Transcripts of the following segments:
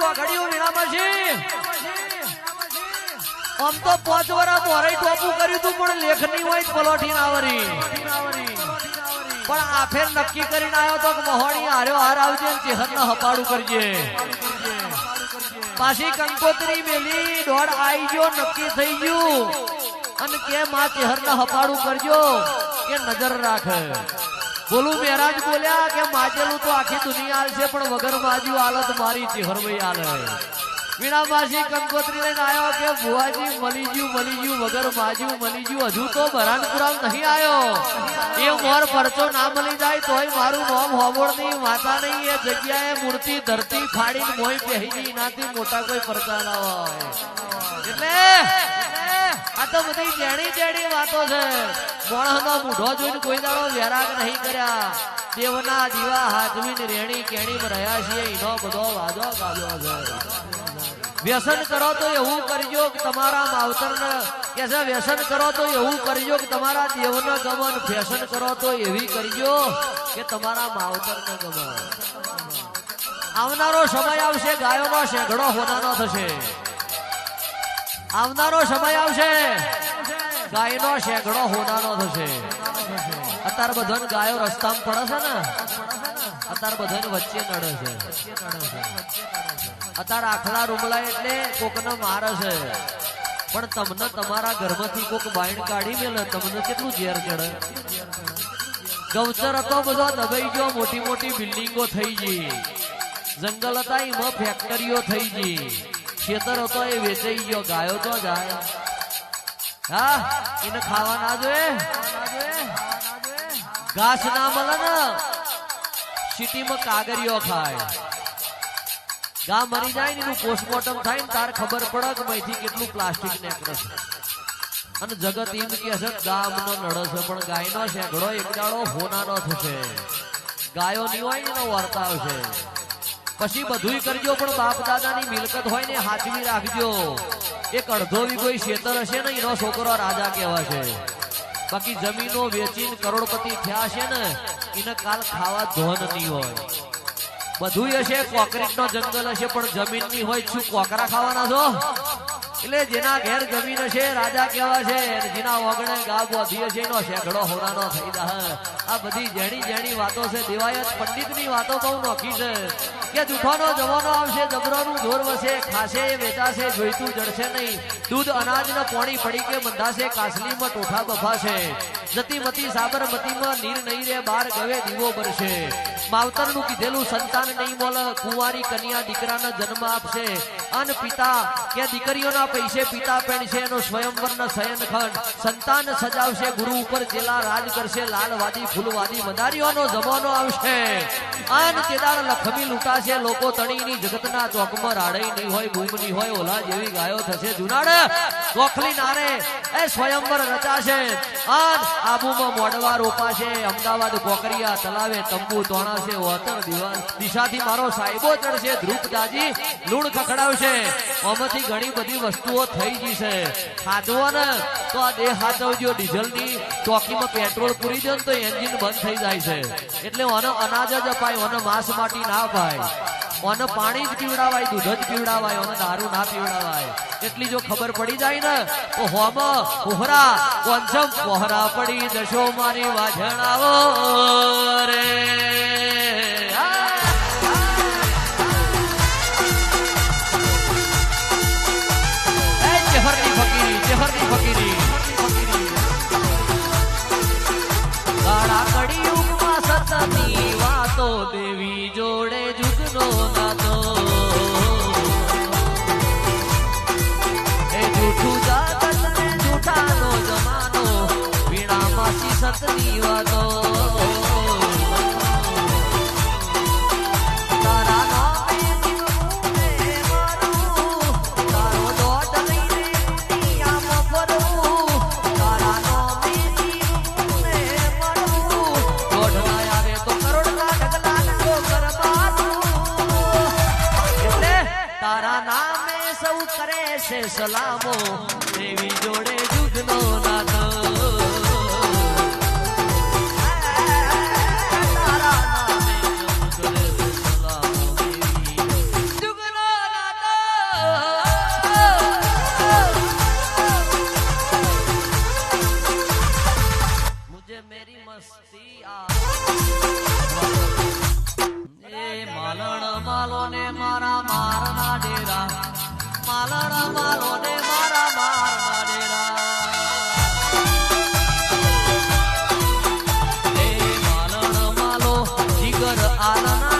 ઘડીયું ચોઘડિયું આમ તો પાંચ વરા મોરાઈ ટોપું કર્યું તું પણ લેખની હોય પલોઠી નાવરી પણ આ નક્કી કરીને આવ્યો તો મહોણી હાર્યો હાર આવજે ને ચેહરને હપાડું કરજે. પાછી કંકોત્રી મેલી દોડ આઈ ગયો, નક્કી થઈ ગયું. અને કે માં ચેહરને હપાડું કરજો, કે નજર રાખે. બોલું મહેરાજ બોલ્યા કે માજેલું તો આખી દુનિયા છે, પણ વગર માજ્યું હાલત મારી ચેહરભાઈ હાલે વીણામાસી કંકોત્રી લઈને આવ્યો કે ભુવાજી મળી ગયું મળી ગયું વગર માજ્યું મળી ગયું હજુ તો બરાનપુરામ નહીં આવ્યો એ મોર પરચો ના મળી જાય તોય મારું નામ હોબોળ નહીં, માતા નહીં, એ જગ્યાએ મૂર્તિ ધરતી ફાડીને મોય પહેરી નાથી મોટા કોઈ પરચા ના હોય. એટલે આ તો બધી જેણી જેણી વાતો છે. મોણસનો બુઢો જોઈને કોઈ દાડો વેરાગ નહીં કર્યા. દેવના દીવા હાથવીને રેણી કેણી રહ્યા છીએ એનો બધો વાજો ગાવ્યો છે. વ્યસન કરો તો એવું કરજો કે તમારા માવતરને કે વ્યસન કરો તો એવું કરજો કે તમારા દેવને ગમન ફેશન કરો તો એવી કરજો કે તમારા માવતરને ગમન. આવનારો સમય આવશે ગાયોનો શેઘડો હોનાનો થશે. આવનારો સમય આવશે. ગાયનો શેઘડો હોનાનો થશે. અત્યારે બધાને ગાયો રસ્તામાં પડે છે ને. અત્યારે બધાને વચ્ચે નડે છે. અત્યારે આખલા રૂમલા એટલે કોકને મારે છે. પણ તમને તમારા ઘરમાંથી કોક બાઈન કાઢી મેલે, તમને કેટલું ઝેર ચડે? ગૌચર હતો બધો દબાઈ ગયો મોટી મોટી બિલ્ડિંગો થઈ ગઈ. જંગલ હતા એમાં ફેક્ટરીઓ થઈ ગઈ. ખેતર હતો એ વેચાઈ ગયો, ગાયો તો જાય હા, એને ખાવા ના જોઈએ. ઘાસ ના મળે ને સિટીમાં કાગરીઓ ખાય. ગા મરી જાય ને એનું પોસ્ટમોર્ટમ થાય ને તાર ખબર પડે કે અહીંથી કેટલું પ્લાસ્ટિક નીકળે છે. અને જગત એમ કે છે ગામનો નડે છે, પણ ગાયનો શેઘડો એક દાડો હોનાનો થશે. ગાયો ની હોય એનો વર્તાવ છે. પછી બધુંય કરજો, પણ બાપ દાદાની મિલકત હોય ને હાચવી રાખજો. એક અડધો કોઈ ખેતર હશે ને, એનો છોકરો રાજા કહેવાશે. બાકી જમીનો વેચીને કરોડપતિ થયા છે ને, એને કાલ ખાવા ધોન નહીં હોય. બધું હશે કોન્ક્રીટ નો જંગલ હશે, પણ જમીનની હોય શું કોકરા ખાવાના છો? એટલે જેના ઘેર જમીન છે, રાજા કેવા છે જેના ઓગણે ગાબ વધી હશે એનો શેઘડો હોનાનો થઈ જાય આ બધી જેણી જેણી વાતો છે, દેવાયત પંડિતની વાતો બહુ નોખી છે. કે જૂઠાનો જવાનો આવશે, જબરાનું ઢોર વસે, ખાશે, વેચાશે, જોઈતું જડશે નહીં. દૂધ અનાજ ને પોણી પડી કે બંધાશે કાસલીમાં ટોઠા બફાશે. જતીમતી સાબરમતીમાં નીર નહીં રે, બાર ગવે દીવો બરશે માવતરનું કીધેલું, સંતાન નહીં બોલે કુંવારી કન્યા દીકરાને જન્મ આપશે. અન પિતા કે દીકરીઓના પૈસે પિતા પહેણશે, એનો સ્વયંવરનો શયનખંડ સંતાન સજાવશે, ગુરુ ઉપર જેલા રાજ કરશે, લાલવાદી, ફૂલવાદી મદારીઓનો જમાનો આવશે. અન કેદાર લખમી લૂંટાશે, લોકો તણીની જગતના ચોકમાં રાડઈ નહીં હોય ભૂમની હોય, ઓલા જેવી ગાયો થશે. જુનાડ ચોખલી નારે એ સ્વયંવર રચાશે. અન આબુમાં મોડવા રોપાશે, અમદાવાદ કોકરિયા તલાવે, તંબુ તોણાશે વતન દિવાલ દિશાથી મારો સાહેબો ચડશે, ધ્રુપદાજી, લૂણ ખખડાવશે. આમાંથી ઘણી બધી વસ્તુઓ થઈ ગઈ છે હાથવો ને તો આ દેહ હાચવજો ડીઝલની ચોકીમાં પેટ્રોલ પૂરી દો તો એન્જિન બંધ થઈ જાય છે. એટલે ઓનો અનાજ જ અપાય ઓનો માંસ માટી ના અપાય. ઓને પાણી જ પીવડાવાય, દૂધ જ પીવડાવાય ઓને દારૂ ના પીવડાવાય. એટલી જો ખબર પડી જાય ને, તો હોમ ઉહરા કોંજમ પહોરા પડી દશો મારી વાજણાવો રે. એટલે તારા નામે સૌ કરે સલામો દેવી જોડે જુગનો નાથો. માલો ને મારા મારના ડેરા. માલડા માલો ને મારા મારના ડેરા. માલણ માલો જીગર આલના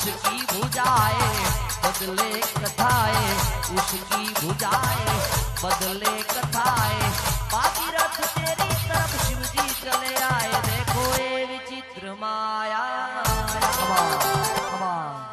उसकी बुझाए, बदले कथाए, उसकी बुझाए, बदले कथाए। बाकी रथ तेरी तरफ़ शिवजी चले आए, देखो ये विचित्र माया।